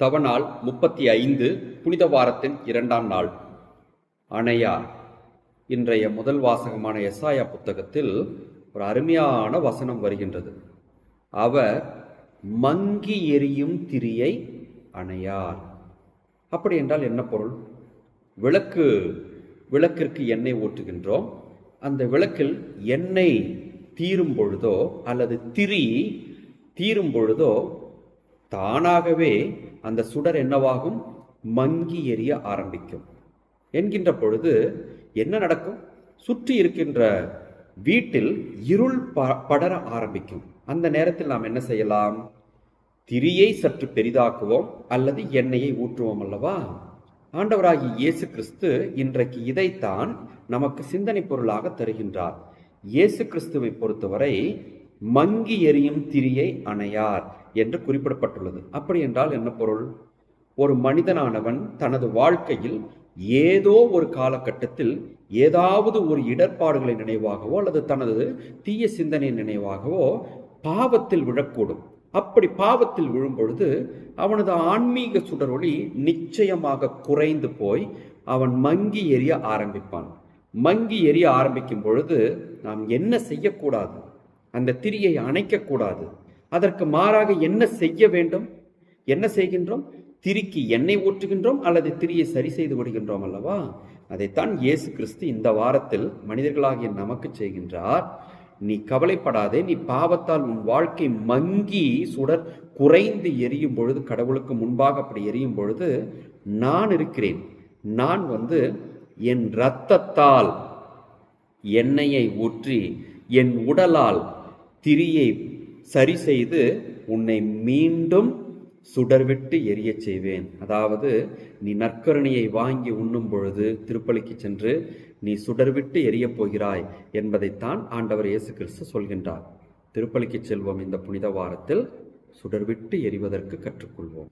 தவநாள் முப்பத்தி ஐந்து புனித வாரத்தின் இரண்டாம் நாள். அணையார் இன்றைய முதல் வாசகமான எஸ்ஆயா புத்தகத்தில் ஒரு அருமையான வசனம் வருகின்றது. அவர் மங்கி எரியும் திரியை அணையார். அப்படி என்றால் என்ன பொருள்? விளக்கு விளக்கிற்கு எண்ணெய் ஊற்றுகின்றோம் அந்த விளக்கில் எண்ணெய் தீரும் பொழுதோ அல்லது திரி தீரும் பொழுதோ தானாகவே அந்த சுடர் என்னவாகும்? மங்கி எரிய ஆரம்பிக்கும். என்கின்ற பொழுது என்ன நடக்கும்? சுற்றி இருக்கின்ற வீட்டில் இருள் ப- படர ஆரம்பிக்கும். அந்த நேரத்தில் நாம் என்ன செய்யலாம்? திரியை சற்று பெரிதாக்குவோம் அல்லது எண்ணெயை ஊற்றுவோம் அல்லவா? ஆண்டவராகி இயேசு கிறிஸ்து இன்றைக்கு இதைத்தான் நமக்கு சிந்தனை பொருளாக தருகின்றார். இயேசு கிறிஸ்துவை பொறுத்தவரை மங்கி எரியும் திரியை அணையார் என்று குறிப்பிடப்பட்டுள்ளது. அப்படி என்றால் என்ன பொருள்? ஒரு மனிதனானவன் தனது வாழ்க்கையில் ஏதோ ஒரு காலகட்டத்தில் ஏதாவது ஒரு இடர்பாடுகளை நினைவாகவோ அல்லது தனது தீய சிந்தனை நினைவாகவோ பாவத்தில் விழக்கூடும். அப்படி பாவத்தில் விழும் பொழுது அவனது ஆன்மீக சுடரொளி நிச்சயமாக குறைந்து போய் அவன் மங்கி எரிய ஆரம்பிப்பான். மங்கி எரிய ஆரம்பிக்கும் பொழுது நாம் என்ன செய்யக்கூடாது? அந்த திரியை அணைக்கக்கூடாது. அதற்கு மாறாக என்ன செய்ய வேண்டும்? என்ன செய்கின்றோம்? திரிக்கு எண்ணெய் ஊற்றுகின்றோம் அல்லது திரியை சரி செய்து விடுகின்றோம் அல்லவா? அதைத்தான் இயேசு கிறிஸ்து இந்த வாரத்தில் மனிதர்களாகிய நமக்கு செய்கின்றார். நீ கவலைப்படாதே நீ பாவத்தால் உன் வாழ்க்கை மங்கி சுடர் குறைந்து எரியும் பொழுது கடவுளுக்கு முன்பாக அப்படி எரியும் பொழுது நான் இருக்கிறேன். நான் வந்து என் இரத்தத்தால் எண்ணெயை ஊற்றி என் உடலால் திரியை சரி செய்து உன்னை மீண்டும் சுடர்விட்டு எரியச் செய்வேன். அதாவது நீ நற்கருணையை வாங்கி உண்ணும் பொழுது திருப்பலிக்கு சென்று நீ சுடர்விட்டு எரியப் போகிறாய் என்பதைத்தான் ஆண்டவர் இயேசு கிறிஸ்து சொல்கின்றார். திருப்பலிக்கு செல்வோம் இந்த புனித வாரத்தில் சுடர்விட்டு எரிவதற்கு கற்றுக்கொள்வோம்.